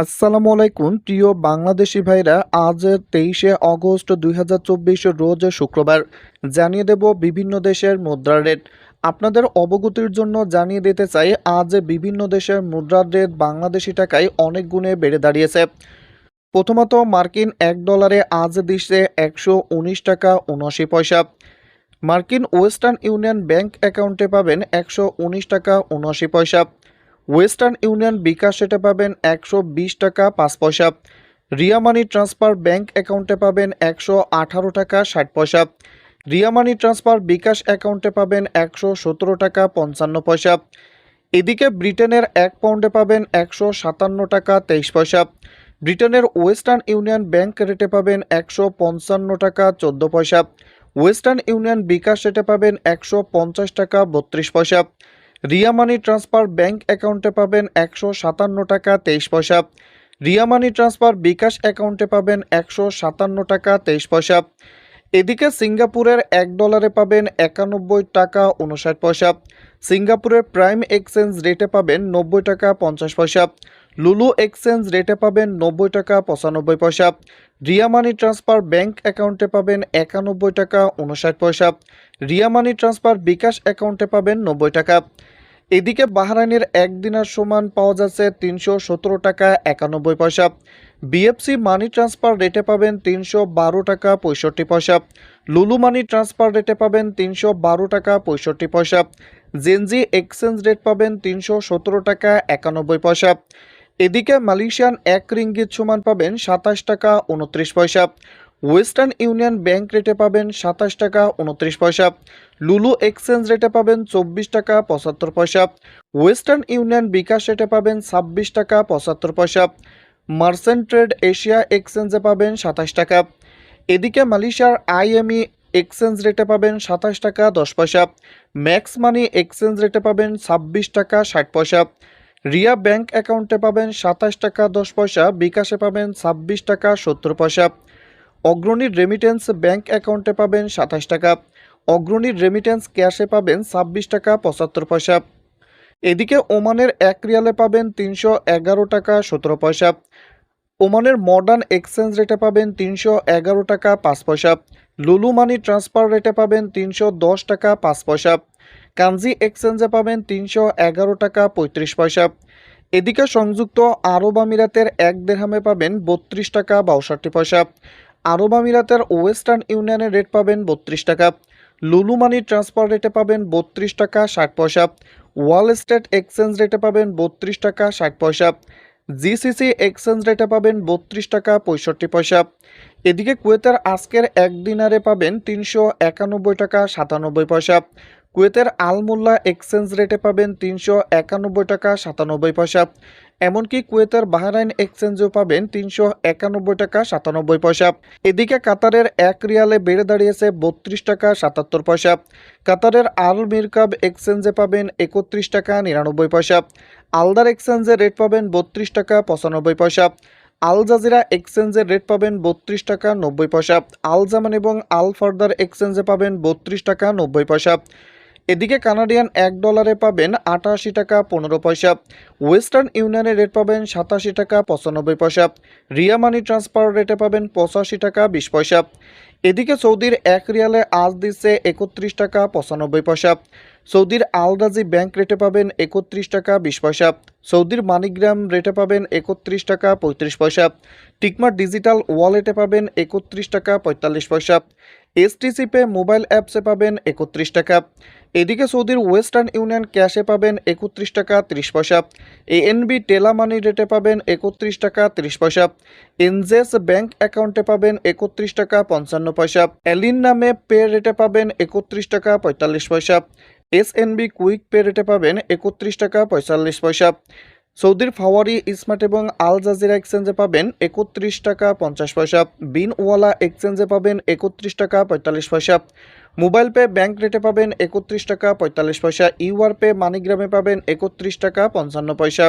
আসসালামু আলাইকুম, প্রিয় বাংলাদেশি ভাইরা, আজ তেইশে অগস্ট দুই রোজ শুক্রবার। জানিয়ে দেব বিভিন্ন দেশের মুদ্রার রেট। আপনাদের অবগতির জন্য জানিয়ে দিতে চাই, আজ বিভিন্ন দেশের মুদ্রার রেট বাংলাদেশি টাকায় অনেক গুণে বেড়ে দাঁড়িয়েছে। প্রথমত, মার্কিন এক ডলারে আজ দিচ্ছে একশো উনিশ টাকা উনআশি পয়সা। মার্কিন ওয়েস্টার্ন ইউনিয়ন ব্যাংক অ্যাকাউন্টে পাবেন একশো উনিশ টাকা উনআশি পয়সা। ওয়েস্টার্ন ইউনিয়ন বিকাশ সেটে পাবেন একশো বিশ টাকা পাঁচ পয়সা। রিয়া মানি ট্রান্সফার ব্যাংক অ্যাকাউন্টে পাবেন একশো আঠারো টাকা ষাট পয়সা। রিয়া মানি ট্রান্সফার বিকাশ অ্যাকাউন্টে পাবেন একশো সতেরো টাকা পঞ্চান্ন পয়সা। এদিকে ব্রিটেনের এক পাউন্ডে পাবেন একশো সাতান্ন টাকা তেইশ পয়সা। ব্রিটেনের ওয়েস্টার্ন ইউনিয়ন ব্যাংক রেটে পাবেন একশো পঞ্চান্ন টাকা চোদ্দ পয়সা। ওয়েস্টার্ন ইউনিয়ন বিকাশ রেটে পাবেন একশো পঞ্চাশ টাকা বত্রিশ পয়সা। রিয়া মানি ট্রান্সফার ব্যাংক অ্যাকাউন্টে পাবেন একশো সাতান্ন টাকা তেইশ পয়সা। রিয়া মানি ট্রান্সফার বিকাশ অ্যাকাউন্টে পাবেন একশো সাতান্ন টাকা তেইশ পয়সা। এদিকে সিঙ্গাপুরের এক ডলারে পাবেন একানব্বই টাকা উনষাট পয়সা। সিঙ্গাপুরের প্রাইম এক্সচেঞ্জ রেটে পাবেন নব্বই টাকা পঞ্চাশ পয়সা। লুলু এক্সচেঞ্জ রেটে পাবেন নব্বই টাকা পঁচানব্বই পয়সা। রিয়া মানি ট্রান্সফার ব্যাংক অ্যাকাউন্টে পাবেন একানব্বই টাকা উনষাট পয়সা। রিয়া মানি ট্রান্সফার বিকাশ অ্যাকাউন্টে পাবেন নব্বই টাকা। এদিকে বাহরাইনের একদিনের সমান পাওয়া যাচ্ছে তিনশো সতেরো টাকা একানব্বই পয়সা। বিএফসি মানি ট্রান্সফার রেটে পাবেন তিনশো বারো টাকা পঁয়ষট্টি পয়সা। লুলু মানি ট্রান্সফার রেটে পাবেন তিনশো বারো টাকা পঁয়ষট্টি পয়সা। জেনজি এক্সচেঞ্জ রেট পাবেন তিনশো সতেরো টাকা একানব্বই পয়সা। এদিকে মালয়েশিয়ান এক রিঙ্গিত সমান পাবেন সাতাশ টাকা উনত্রিশ পয়সা। ওয়েস্টার্ন ইউনিয়ন ব্যাংক রেটে পাবেন সাতাশ টাকা উনত্রিশ পয়সা। লুলু এক্সচেঞ্জ রেটে পাবেন চব্বিশ টাকা পঁচাত্তর পয়সা। ওয়েস্টার্ন ইউনিয়ন বিকাশ রেটে পাবেন ছাব্বিশ টাকা পঁচাত্তর পয়সা। মার্সেন্ট ট্রেড এশিয়া এক্সচেঞ্জে পাবেন সাতাশ টাকা। এদিকে মালয়েশিয়ার আইএমই এক্সচেঞ্জ রেটে পাবেন সাতাশ টাকা দশ পয়সা। ম্যাক্স মানি এক্সচেঞ্জ রেটে পাবেন ছাব্বিশ টাকা ষাট পয়সা। রিয়া ব্যাংক অ্যাকাউন্টে পাবেন সাতাশ টাকা দশ পয়সা, বিকাশে পাবেন ছাব্বিশ টাকা সত্তর পয়সা। অগ্রণী রেমিটেন্স ব্যাংক অ্যাকাউন্টে পাবেন সাতাশ টাকা, অগ্রণীর রেমিটেন্স ক্যাশে পাবেন ছাব্বিশ টাকা পঁচাত্তর পয়সা। এদিকে ওমানের এক রিয়ালে পাবেন তিনশো এগারো টাকা সতেরো পয়সা। ওমানের মডার্ন এক্সচেঞ্জ রেটে পাবেন তিনশো এগারো টাকা পাঁচ পয়সা। লুলু মানি ট্রান্সফার রেটে পাবেন তিনশো দশ টাকা পাঁচ পয়সা। কাঞ্জি এক্সচেঞ্জে পাবেন তিনশো এগারো টাকা পঁয়ত্রিশ পয়সা। এদিকে সংযুক্ত আরব আমিরাতের এক দেড়হামে পাবেন বত্রিশ টাকা বাষট্টি পয়সা। আরব আমিরাতের ওয়েস্টার্ন ইউনিয়নের রেট পাবেন বত্রিশ টাকা। লুলু মানি ট্রান্সফার রেটে পাবেন বত্রিশ টাকা ষাট পয়সা। ওয়াল স্টেট এক্সচেঞ্জ রেটে পাবেন বত্রিশ টাকা ষাট পয়সা। জিসিসি এক্সচেঞ্জ রেটে পাবেন বত্রিশ টাকা পঁয়ষট্টি পয়সা। এদিকে কুয়েতের আজকের এক দিনারে পাবেন তিনশো একানব্বই টাকা সাতানব্বই পয়সা। কুয়েতের আলমুল্লা এক্সচেঞ্জ রেটে পাবেন তিনশো একানব্বই টাকা সাতানব্বই পয়সা। এমনকি কুয়েতের বাহরাইন এক্সচেঞ্জেও পাবেন তিনশো একানব্বই টাকা সাতানব্বই পয়সা। এদিকে কাতারের এক রিয়ালে বেড়ে দাঁড়িয়েছে বত্রিশ টাকা সাতাত্তর পয়সা। কাতারের আল মিরকাব এক্সচেঞ্জে পাবেন একত্রিশ টাকা নিরানব্বই পয়সা। আলদার এক্সচেঞ্জে রেট পাবেন বত্রিশ টাকা পঁচানব্বই পয়সা। আল জাজিরা এক্সচেঞ্জের রেট পাবেন বত্রিশ টাকা নব্বই পয়সা। আল জামান এবং আল ফার্দার এক্সচেঞ্জে পাবেন বত্রিশ টাকা নব্বই পয়সা। এদিকে কানাডিয়ান এক ডলারে পাবেন আটাশি টাকা পনেরো পয়সা। ওয়েস্টার্ন ইউনিয়নের রেট পাবেন সাতাশি টাকা পঁচানব্বই পয়সা। রিয়া মানি ট্রান্সফার রেটে পাবেন পঁচাশি টাকা বিশ পয়সা। এদিকে সৌদির এক রিয়ালে আজ দিচ্ছে একত্রিশ টাকা পঁচানব্বই পয়সা। সৌদির আলরাজি ব্যাংক রেটে পাবেন একত্রিশ টাকা বিশ পয়সা। সৌদির মানিগ্রাম রেটে পাবেন একত্রিশ টাকা পঁয়ত্রিশ পয়সা। টিকমার ডিজিটাল ওয়ালেটে পাবেন একত্রিশ টাকা পঁয়তাল্লিশ পয়সা। এসটিসি পে মোবাইল অ্যাপসে পাবেন একত্রিশ টাকা। এদিকে সৌদির ওয়েস্টার্ন ইউনিয়ন ক্যাশে পাবেন একত্রিশ টাকা ত্রিশ পয়সা। এএনবি টেলা মানি রেটে পাবেন একত্রিশ টাকা ত্রিশ পয়সা। এনজেস ব্যাংক অ্যাকাউন্টে পাবেন একত্রিশ টাকা পঞ্চান্ন পয়সা। অ্যালিন নামে পে রেটে পাবেন একত্রিশ টাকা পঁয়তাল্লিশ পয়সা। এসএনবি কুইক পে রেটে পাবেন একত্রিশ টাকা পঁয়তাল্লিশ পয়সা। সৌদির ফাওয়ারি স্মার্ট এবং আল জাজিরা এক্সচেঞ্জে পাবেন একত্রিশ টাকা পঞ্চাশ পয়সা। বিনওয়ালা এক্সচেঞ্জে পাবেন একত্রিশ টাকা পঁয়তাল্লিশ পয়সা। মোবাইল পে ব্যাংক রেটে পাবেন একত্রিশ টাকা পঁয়তাল্লিশ পয়সা। ইউআর পে মানিগ্রামে পাবেন একত্রিশ টাকা পঞ্চান্ন পয়সা।